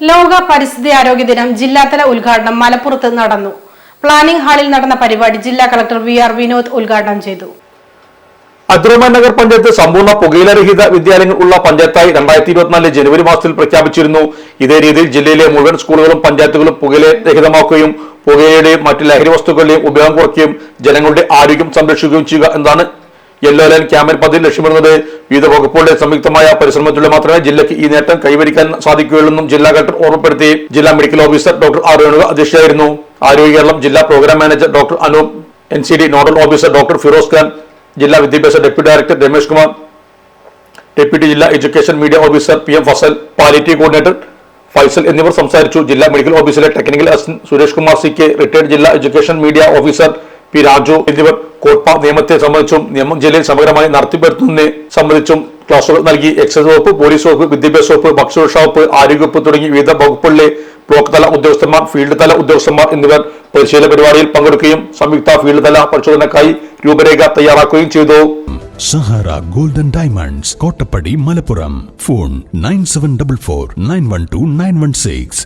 ലോക പരിസ്ഥിതി ആരോഗ്യ ദിനം ജില്ലാതല ഉദ്ഘാടനം മലപ്പുറത്ത് നടന്നു. പ്ലാനിംഗ് ഹാളിൽ നടന്ന പരിപാടി ജില്ലാ കളക്ടർ വി ആർ വിനോദ് ഉദ്ഘാടനം ചെയ്തു. അബ്ദുറഹ്മാൻ നഗർ പഞ്ചായത്ത് സമ്പൂർണ പുകയിലരഹിത വിദ്യാലയങ്ങൾ ഉള്ള പഞ്ചായത്തായി രണ്ടായിരത്തി ഇരുപത്തിനാല് ജനുവരി മാസത്തിൽ പ്രഖ്യാപിച്ചിരുന്നു. ഇതേ രീതിയിൽ ജില്ലയിലെ മുഴുവൻ സ്കൂളുകളും പഞ്ചായത്തുകളും പുകയില രഹിതമാക്കുകയും പുകയിലയുടെയും മറ്റ് ലഹരി വസ്തുക്കളുടെയും ഉപയോഗം കുറയ്ക്കുകയും ജനങ്ങളുടെ ആരോഗ്യം സംരക്ഷിക്കുകയും ചെയ്യുക എന്നതാണ് യെല്ലോ ലൈൻ ക്യാമ്പയിൻ പദ്ധതി ലക്ഷ്യമിടുന്നത് വിവിധ വകുപ്പുകളുടെ സംയുക്തമായ പരിശ്രമത്തിലൂടെ മാത്രമേ ജില്ലയ്ക്ക് ഈ നേട്ടം കൈവരിക്കാൻ സാധിക്കുകയുള്ളെന്നും ജില്ലാ കളക്ടർ ഓർമ്മപ്പെടുത്തി ജില്ലാ medical officer doctor R Renuka അധ്യക്ഷയായിരുന്നു. ആരോഗ്യ കേരളം ജില്ലാ programme manager doctor Anoop N C D nodal officer doctor Feroz Khan ജില്ലാ വിദ്യാഭ്യാസ deputy director Ramesh Kumar deputy ജില്ലാ education media officer P M Fazal palliative coordinator Faisal എന്നിവർ സംസാരിച്ചു. ജില്ലാ മെഡിക്കൽ ഓഫീസിലെ technical assistant Suresh Kumar C K retired ജില്ലാ education media officer P Raju എന്നിവർ കോട്ട നിയമത്തെ സംബന്ധിച്ചും നിയമം ജില്ലയിൽ സമഗ്രമായി നടത്തിപ്പെടുത്തുന്നതിനെ സംബന്ധിച്ചും ക്ലാസുകൾ നൽകി എക്സൈസ് വകുപ്പ് പോലീസ് വകുപ്പ് വിദ്യാഭ്യാസ വകുപ്പ് ഭക്ഷ്യസുരക്ഷാ വകുപ്പ് ആരോഗ്യവകുപ്പ് തുടങ്ങി വിവിധ വകുപ്പുകളിലെ ബ്ലോക്ക് തല ഉദ്യോഗസ്ഥന്മാർ ഫീൽഡ് തല ഉദ്യോഗസ്ഥന്മാർ എന്നിവർ പരിശീലന പരിപാടിയിൽ പങ്കെടുക്കുകയും സംയുക്ത ഫീൽഡ് തല പരിശോധനക്കായി രൂപരേഖ തയ്യാറാക്കുകയും ചെയ്തു. Sahara golden diamonds Kottappadi Malappuram. Phone nine seven double four nine one two nine one six.